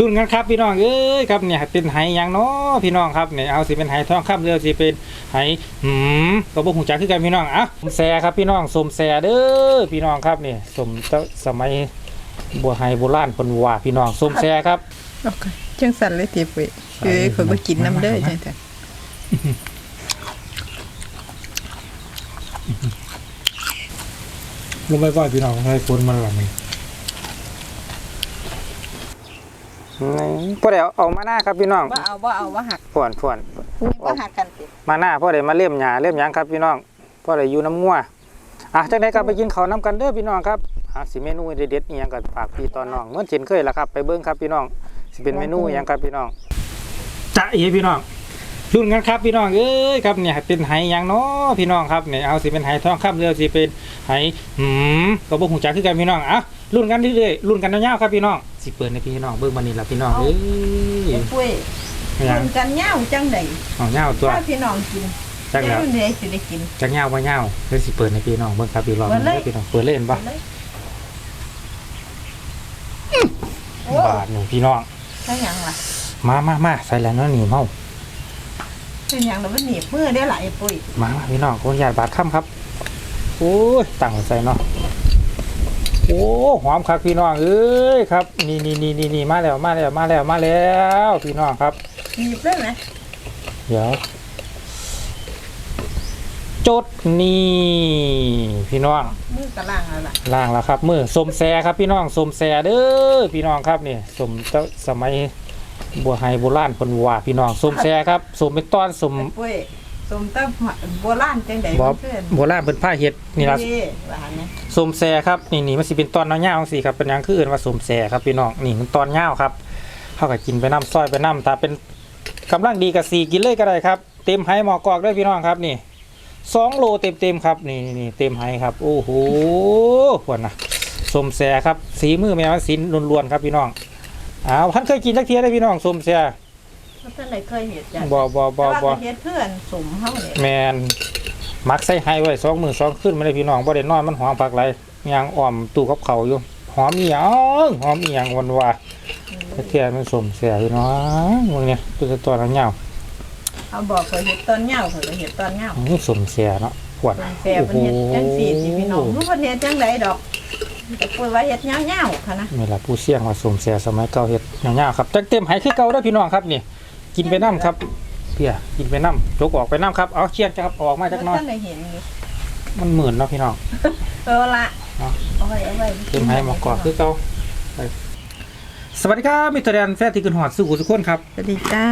รุ่นกันครับพี่น้องเอ้ยครับเนี่ยเป็นไหหยังเนาะพี่น้องครับเนี่ยเอาสิเป็นไหทองคำเรือสิเป็นไหหืมก็บ่ฮู้จักคือกันพี่น้องอะสมแซครับพี่น้องสมแซเด้อพี่น้องครับนี่สมเจ้าสมัยบัวไฮโบราณเพิ่นว่าพี่น้องสมแซครับโอเคจังสั่นเลยติปุ้ยเอ้ยข่อยบ่กินน้ำเด้อจังซั่นลงไปก่อนพี่น้องให้คนมันละมัน พ่อเดี๋ยวเอามาหน้าครับพี่น้องบ่เอาบ่เอาบ่หักฝวนฝวนนี่บ่หักกันติมาหน้าพ่อเดี๋ยวมาเลี่ยมหญ้าเลี่ยมหยังครับพี่น้องพ่อเดี๋ยวอยู่น้ำงัวอะจังไดก็ไปกินข้าวน้ำกันเด้อพี่น้องครับอะสิเมนูเด็ดๆอีหยังก็ฝากพี่ตอนน้องเหมื่อนเช่นเคยละครับ ไปเบิ่งครับพี่น้องสิเป็นเมนูอีหยังครับพี่น้องจะเอ๋พี่น้องรุ่นกันครับพี่น้องเอ้ยครับเนี่ยเป็นไหหยังเนาะพี่น้องครับเนี่ยเอาสิเป็นไหทองคำเรือสิเป็นไหหืมก็บ่ฮู้จักคือกันพี่น้องอะ รุ่นกันเรื่อยๆรุ่นกันยาวๆครับพี่น้องสิเปิดในพี่น้องเบิ่งมานี่ล่ะพี่น้องเอ้ยไอ้ปุ้ยไม่หยังคนกันเหย้าจังได๋เอายาวตัวถ้าพี่น้องกินจักแล้วเดี๋ยวสิได้กิน จักยาวบ่ยาวเดี๋ยวสิเปิดในพี่น้องเบิ่งครับพี่รอบเปิดเลย พี่น้องเปิดเล่นปะเลยโอ้บาทหนึ่งพี่น้องใช่หยังล่ะมามามาใส่แล้วเนาะหนีเมาใช่หยังแล้วมันหนีบมือได้หลายปุ้ยมามาพี่น้องคนญาติบาทค่ำครับโอ้ยตั้งใส่เนาะ โอ้หอมครับพี่น้องเอ้ยครับนี่นี่นี่นี่นี่มาแล้วมาแล้วมาแล้วมาแล้วพี่น้องครับหนีบได้ไหมเดี๋ยวจดนี่พี่น้องมือกระล่างแล้วล่ะล่างแล้วครับ มือสมแซครับพี่น้องสมแซเด้อพี่น้องครับนี่สมเจ้าสมัยบัวไฮโบราณเพิ่นว่าพี่น้องสมแซครับสมเป็นต้อนสมไอ้ปุ้ย สมตั้งโบราณจังได๋บ่เพื่อนโบราณเพิ่นผ้าเฮ็ดนี่ล่ะว่าหาเนี่ยสมแซครับนี่นี่มันสิเป็นตอนยาวๆจังซี่ครับเป็นหยังคือเอิ้นว่าสมแซครับพี่น้องนี่มันตอนยาวครับเฮาก็กินไปน้ำซอยไปน้ำถ้าเป็นกำลังดีก็สี่กินเลยก็ได้ครับ เต็มไหหมอกอกได้อพี่น้องครับนี่สองโลเต็มๆครับนี่นี่นี่เต็มไหครับ โอ้โหหวนนะสมแซครับ สีมือแมวสินล้วนๆครับพี่น้องอ้าวท่านเคยกินจักเทียได้อพี่น้องสมแซ เพราะท่านได้เคยเห็นจ้ะบ่บ่บ่แต่บ่ว่าก็เฮ็ดเพื่อนสมเฮาเนี่ยแมนมักใส่ไฮไว้สองมือสองขึ้นมาเลยพี่น้องบ่ได้นอนมันหอมผักไรยางอ่อมตู้กับเขาวอยู่หอมอีหยังหอมอีหยังวันว่าเทียมันสมเสียพี่น้องมึงเนี่ยตัวตัวนังเหงาเอาบอกเคยเฮ็ดตอนเหย้าเคยเฮ็ดตอนเหย้าอื้อสมเสียเนาะปวดแซ่บเพิ่นเฮ็ดจังซี่สิพี่น้องรู้ประเทศจังไดดอกแต่ปุ้ยว่าเฮ็ดเหย้าๆค่ะนะ นี่แหละผู้เสี่ยงว่าสมเสียสมัยเก่าเฮ็ดเหงาๆครับจักเต็มไหคือเก่าได้อพี่น้องครับนี่ กินไปน้ำครับเพียกินไปน้ำจกออกไปน้ำครับเอาเชียนครับออกมาจักหน้อย ท่านได้เห็นอยู่มันหมื่นเนาะพี่น้อง เออละเนาะ เอาไว้เอาไว้เต็มไหหมอกอกคือเก่าไปสวัสดีครับมิตรแดนแฟนที่ขึ้นหอดสู่ทุกคนครับสวัสดีจ้า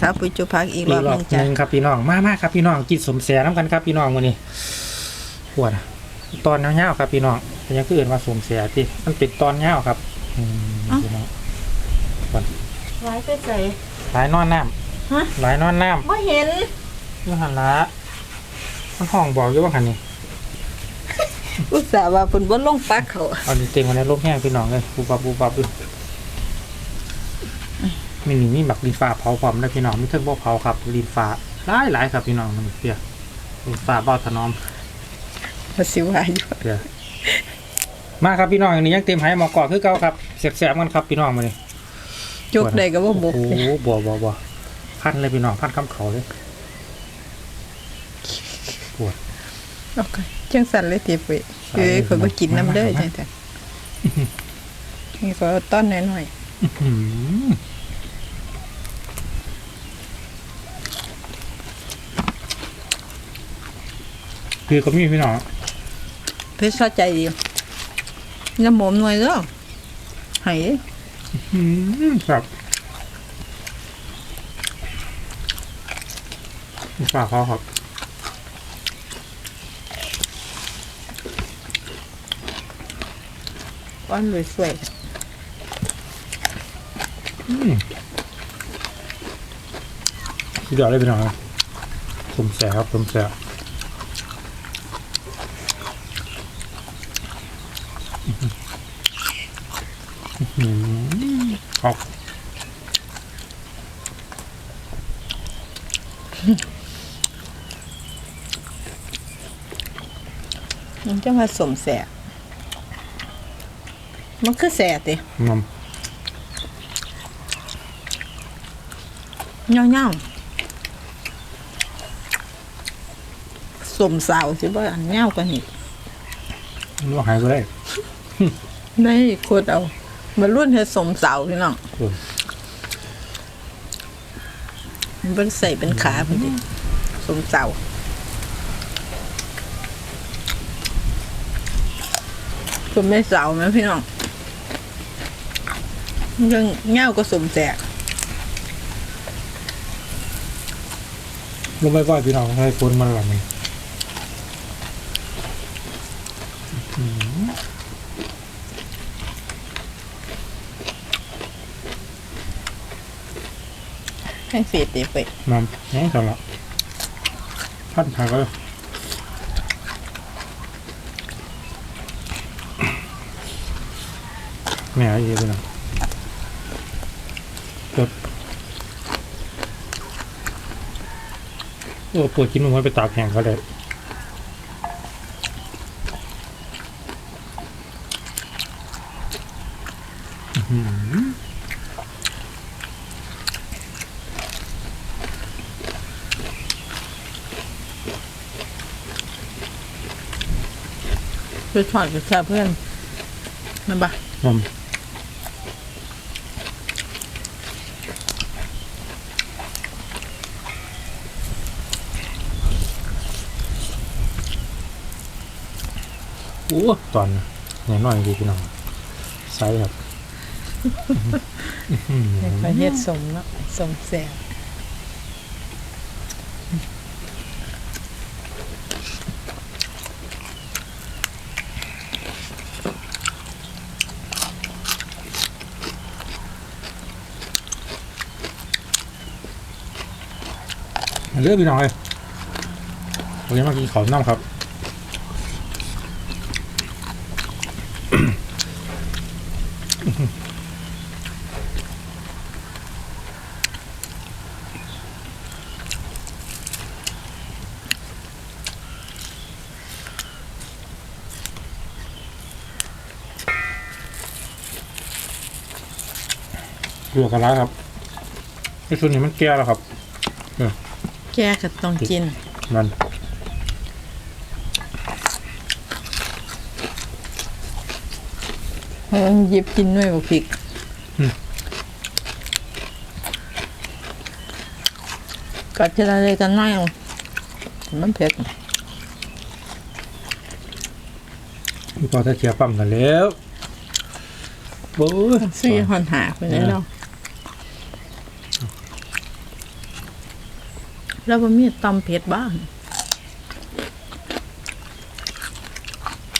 สาวปุ้ยจุพักอีกรอีอบกหรอนึบงจ้ะหนึ่งครับพี่น้องมามาครับพี่น้องกินสมแสน้ำกันครับพี่น้องวันนี้ปวดอะตอนเงาวๆครับพี่น้องแต่ยังคืออื่นว่าสมแสที่มันเป็นตอนเงาวครับอืมพี่น้องไว้ไปใส่ หลายนอนน้ฮะำหลายนอนน้บ่เห็นำนี่หันละมันห้องบอกอยู่ว่าหันนี่อุตส่าห์ว่าเพิ่นบ่ลงปักเขาเอาดิเต็งมาในร่มแห้งพี่น้องเลยบูบับบูบับดูมีหนีมีแบบลีนฟ้าเผาความได้พี่น้องมีเทิงบ่เผาครับลีนฟ้าหลายหลายครับพี่น้องมันเปียลีนฟ้าเบ้าถนอมว่าสิว่าอยู่เดี๋ยวมาครับพี่น้องอันนี้ยังเต็มไหหมอกอกคือเก่าครับแสบๆกันครับพี่น้องมาเลย จุกได้ก็บ่บุกโอ้โหบัวบัวบัวพันเลยพี่น้องพันคำเขาเลยโอเคจังสั่นเลยติปุ้ยเอ้ยข่อยบ่กินน้ำเด้อจังซั่นนี่ก็เอาต้นน้อยอืมคือก็มีพี่น้องๆเพิ่นเข้าใจดีน้ำหมอมหน่อยเด้อให้อืม ครับฝากเขาครับก้อนเลยสวยอืมสุดยอดเลยพี่น้องครับสมแสบครับสมแสบอื้อหือ ครับมันจะมาสมแสบมันคือแสบตินมเงาเงาสมสาวสิบ่อันเงากว่านี้ลวกหายก็ได้ ได้โคตรเอา มารุ่นเฮ็ดสมสาวพี่น้องอืม มันเป็นใส่เป็นขาพอดีสมสาวคุณไม่สาวไหมพี่น้องยังเงาก็สมแสกลงไปก่อนพี่น้องให้ฝนมันหลังมัน ให้เสียตีไปน้ำนี่สำหรับพันผักเลยแม่อีกไปหน้องจดโอ้ปวดกินมันไว้ไปตากแห้งก็ได้อื้อหือ ไปถอดกับชาเพื่อนนั่นปะนมโอ้ตอนใหญ่น้อยดีพี่น้องไซส์ครับ ไปเฮ็ดสมเนาะสมแสก เลือกพี่น้องเลยวันนี้มากินข้าวน้ำครับเกลือกันแล้วครับไอ้ชุดนี้มันแก่แล้วครับ แกก็ต้องกิน มันเออหยิบกินด้วยบ่พริกกัดจะอะไรกันน้อยเอามันเผ็ดพี่พอถ้าเชียร์ปั๊มกันแล้วโอ้ยซื้อหอนหาไปเลยเรา แล้วมันมีตำเผ็ดบ้าง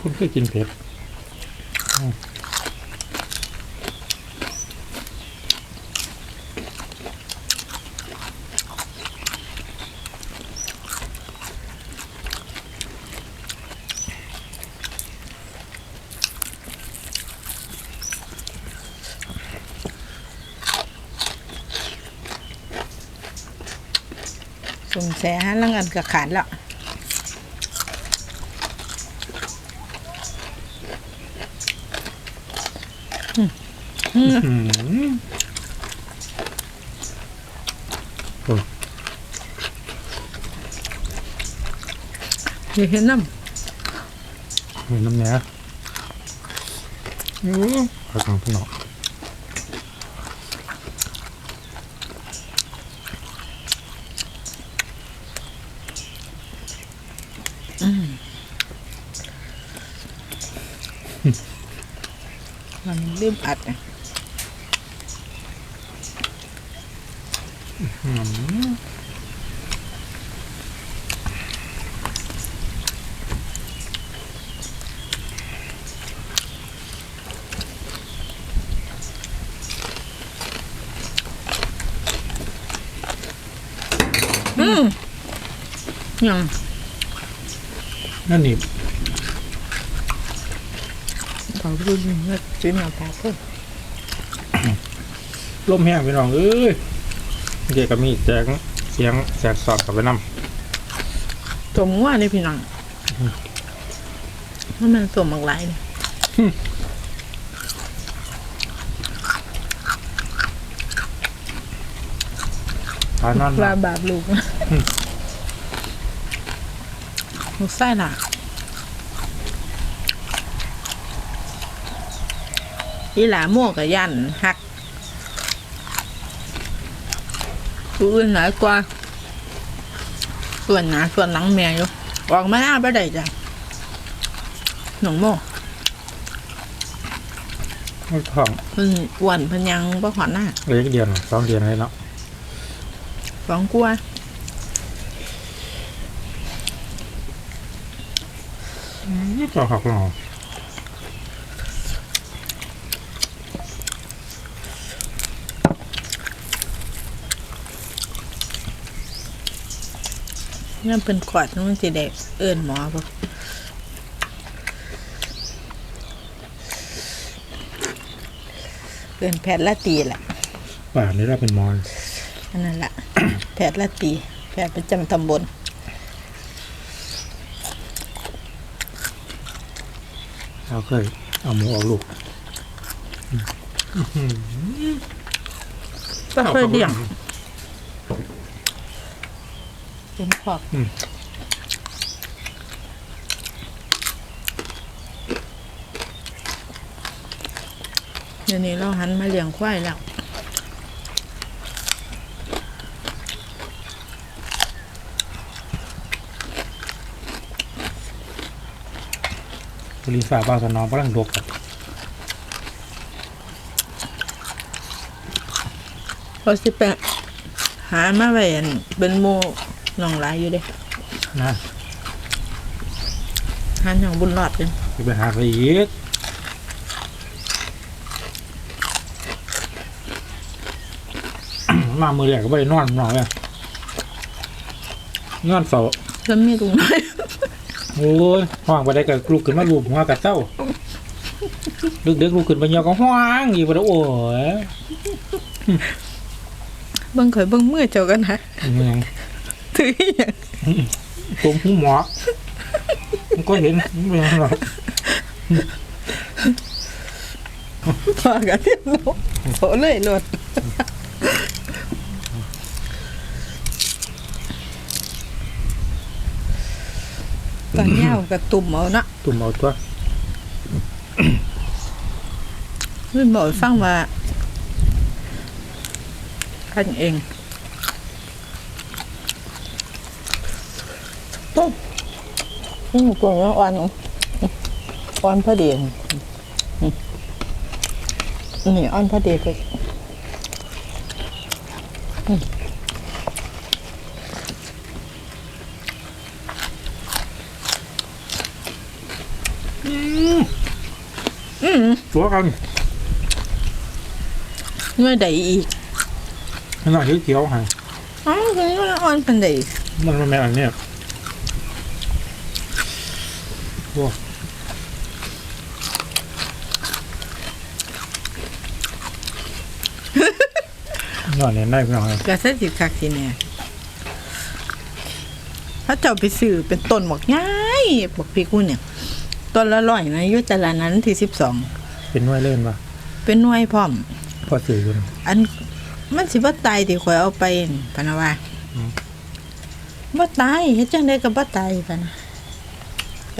คุณเคยกินเผ็ดอืม สม แสฮะแล้วกันก็ขาดแล้วอืมเดี๋ยวเห็นน้มีน้ำเนี้ยอืมขอบ คุณพี่น้องำมันลืมอัดนะอืมยังนั่นนี่ เขารุ่นนี้ซื้อมาพาเพิ่มลมแห้งพี่น้องเอ้ยเด็กก็มีแจงเสียงแสกสอดกับไปน้สมว่านี่พี่น้องมันมันสมมากหลายเลยทานนอนลาบาปลูกลูกไส้หน่ะ อีหลาม่วงกับยันหักผู้อื่นหลายกว่า ส่วนหนาส่วนหลังแม่อยู่ออกมาหน้าบ่ได้จ้ะหนองโมไม่ท้องเพิ่นอ้วนเพิ่นยังบ่หอดหน้าเลยเดือนสองเดือนเลยเนาะสองกลัวาก็หักหนอ เนี่ยเป็นขวดมันสิได้เอิ้นหมอบ่เอิ้นแพทย์ละตีแหละป่านนี้เราเป็นมอนอันนั้นล่ะแพทย์ละตี แพทย์ประจำตำบลเราเคยเอาหมูออกลูกก็เคยเลี้ยง เป็นขอบอืม เดี๋ยวนี้เราหันมาเลี้ยงควายแล้ว บริษัทบ้านสนองกำลังดกครับพอสิไปหามาไว้อันเป็นหมู น้องหลายอยู่เด้นะหาอย่างบุญรอดกันจะไปหาไปอีกมามือแรกก็ไปนอนนอนเลยนอนเฝ้าแล้วมีตรงไหนโอ้ยห้องไปได้กับลูกขึ้นมาลูบหัวกับเต้าดึกเด็กลูกขึ้นไปเหี่ยวก็ห้างอีกไปแล้วโอ้ยเบิ่งข่อยเบิ่งมือเจ้ากันนะเมืองถืออหย่างผมหูหมอมันก็เห็นไม่เป็นไรหรอกพากันเรียบร้อยโหเลยโลดตอนยาวกับตุ่มเอาเนาะตุ่มเอาตัวเพิ่นบอกให้ฟังว่าคันเอืมกลัวว่าอ่อนอ่อนพอดีนี่อ่อนพอดีเลยอืมตัวกันเมื่อใดอีกขนาดเขียวๆให้อ๋อคือว่าอ่อนเป็นใดมันมันแม่อัน เนี้ยโอ้นอนเนี่ยได้พี่น้องเลยกระเซ็สิคักสิเนี่ยถ้าเจ้าไปซื้อเป็นต้นบอกง่ายบอกพี่กูเนี่ยต้นละร้อยนะอยุตลาดนั้นที่สิบสองเป็นหน่วยเล่นปะเป็นหน่วยพร้อมพอสื่ออยู่นะอันมันสิบ่ตายที่ข่อยเอาไปนี่พะนะว่าอืมบ่ตายเฮ็ดจังได๋ก็บ่ตายพะนะ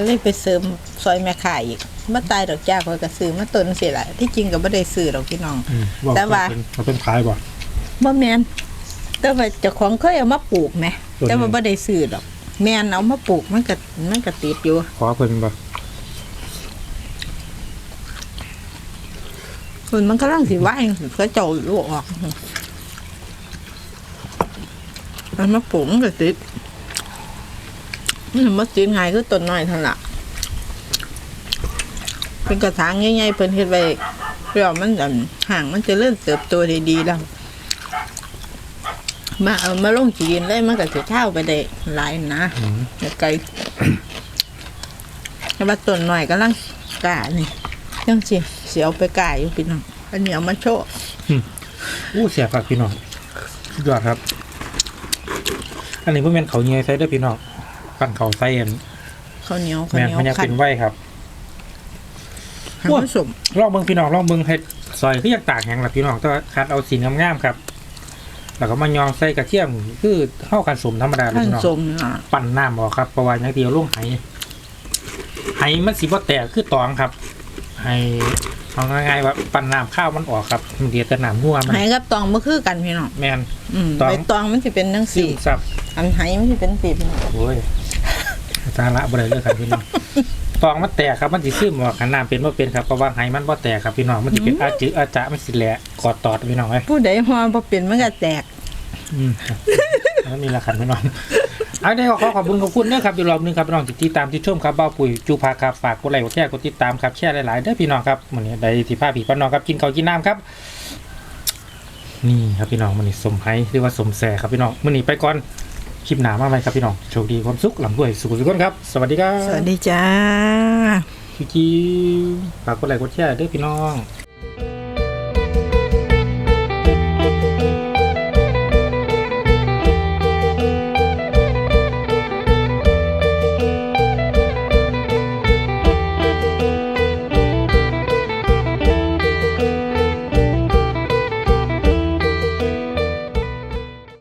ก็เลยไปเสริมซอยแม่ค้าอีกบ่ตายดอกจ้าข่อยก็ซื้อมาต้นสิล่ะที่จริงก็บ่ได้ซื้อดอกพี่น้อง อืมแต่ว่าเป็นมันเป็นขายป่ะบ่แม่นแต่ว่าเจ้าของเคยเอามาปลูกแหมต้นแต่ว่าไหนบ่ได้ซื้อดอก แม่นเอามาปลูกมันก็มันก็ติดอยู่ ขอเพิ่นป่ะส่วนมันกำลังสิว่ายก็เจ้าลูกออก มันมาปลูกมันก็ติด มันมาติดง่ายคือต้นน้อยเท่านั้นล่ะเป็นกระถางใหญ่ๆเพิ่นเฮ็ดไว้เพื่อมันจะห่างมันจะเริ่มเติบโตได้ดีแล้ว มาเอามาลงจีนเลยมันก็สิเท่าไปได้หลายนะอืมเดี๋ยวไกลแต่ว่าต้นหน่อยกำลังกล้านี่ยังเสียเสียวไปกล้าอยู่พี่น้องอันนี้เอามาโชว์อู้เสียผักพี่น้องสุดยอดครับ อันนี้เพื่อนเขาเงียใส่ได้อพี่น้อง ปั่นเขาใส่อันข้าวเหนียวข้าวแม่เหนนียวมันยังขัเป็นนไว้ครับให้ผสมลองเบิ่งพี่น้องลองเบิ่งเฮ็ดซอยคืออยากตากแห้งล่ะพี่น้องแต่ว่าคัดเอาสีงามๆครับ แล้วก็มายองใส่กระเทียมคือเข้ากันสมธรรมดาเลยท่านพี่น้องสมอะปั่นน้ำออกครับเพราะว่าอย่างเดียวลงไหไหมันสิบ่แตกคือตองครับให้เอาง่ายๆว่าปั่นน้ำข้าวมันออกครับมันเดียวแต่น้ำนัวมันไหกับตองบ่คือกันพี่น้องแมน อืมตอง ใบตองมันสิเป็นจังซึซี่มซับอันไหมันสิเป็นปีพี่น้องโอ้ย สาระบ่ได้เลยครับพี่น้องตองมันแตกครับมันสิซึมออกขันน้ำเป็นบ่เป็นครับเพราะว่าไหมันบ่แตกครับพี่น้องมันสิเป็นอาจืออาจะมันสิแหละกอดตอดพี่น้องเอ้ยผู้ใดฮอบ่เป็นมันก็แตกอืมครับแล้วมีละขันพี่น้องเอาได้ก็ขอขอบคุณขอบคุณนะครับอีกรอบหนึงครับพี่น้องที่ติดตามที่ชมครับบ้าปุ๋ยจูพาครับฝากกดไลค์กดแชร์กดติดตามครับแชร์หลายๆเด้อพี่น้องครับวันนี้ได้ที่พาพี่พี่น้องครับกินข้าวกินน้ำครับนี่ครับพี่น้องมันนี่สมไห้หรือว่าสมแสครับพี่น้องมันนี่ไปก่อน คลิปหนามาไหมครับพี่น้องโชคดีความสุขลำด้วยสุขสุขคนครับ สวัสดีครับสวัสดีจ้า คิวจิวฝากกดไลค์กดแชร์เด้อพี่น้อง